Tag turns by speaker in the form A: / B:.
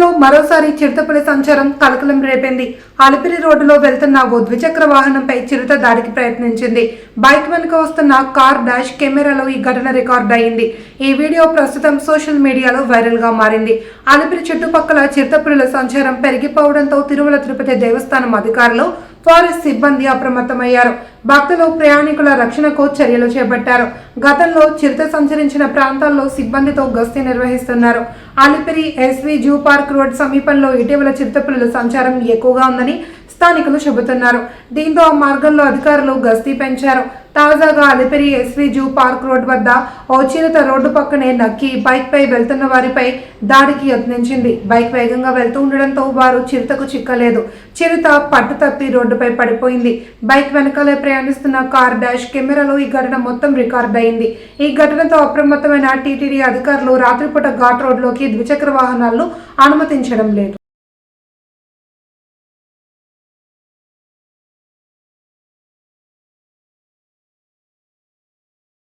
A: నగరంలో మరోసారి చిరుతపులి సంచారం కలకలం రేపింది. అలిపిరి రోడ్డులో వెళ్తున్న ఓ ద్విచక్ర వాహనంపై చిరుత దాడికి ప్రయత్నించింది. బైక్ వెనుక వస్తున్న కార్ డాష్ కెమెరాలో ఈ ఘటన రికార్డ్ అయింది. ఈ వీడియో ప్రస్తుతం సోషల్ మీడియాలో వైరల్గా మారింది. అలిపిరి చుట్టుపక్కల చిరుతపులుల సంచారం పెరిగిపోవడంతో తిరుమల తిరుపతి దేవస్థానం అధికారులు ఫారెస్ట్ సిబ్బంది అప్రమత్తమయ్యారు. భక్తులు ప్రయాణికుల రక్షణకు చర్యలు చేపట్టారు. గతంలో చిరుత సంచరించిన ప్రాంతాల్లో సిబ్బందితో గస్తీ నిర్వహిస్తున్నారు. Alipiri SV zoo park road సమీపంలో ఇటీవల చిరుతపులుల సంచారం ఎక్కువగా ఉందని స్థానికులు చెబుతున్నారు. దీంతో ఆ మార్గంలో అధికారులు గస్తీ పెంచారు. తాజాగా Alipiri SV zoo park road వద్ద ఓ చిరుత రోడ్డు పక్కనే నక్కి బైక్పై వెళ్తున్న వారిపై దాడికి యత్నించింది. బైక్ వేగంగా వెళ్తూ ఉండడంతో వారు చిరుతకు చిక్కలేదు. చిరుత పట్టు తప్పి రోడ్డుపై పడిపోయింది. బైక్ వెనకాలే ప్రయాణిస్తున్న కార్ డాష్ కెమెరాలో ఈ ఘటన మొత్తం రికార్డ్ అయింది ఈ ఘటనతో అప్రమత్తమైన టీటీడీ అధికారులు రాత్రిపూట ఘాట్ రోడ్లోకి ద్విచక్ర వాహనాలను అనుమతించడం లేదు.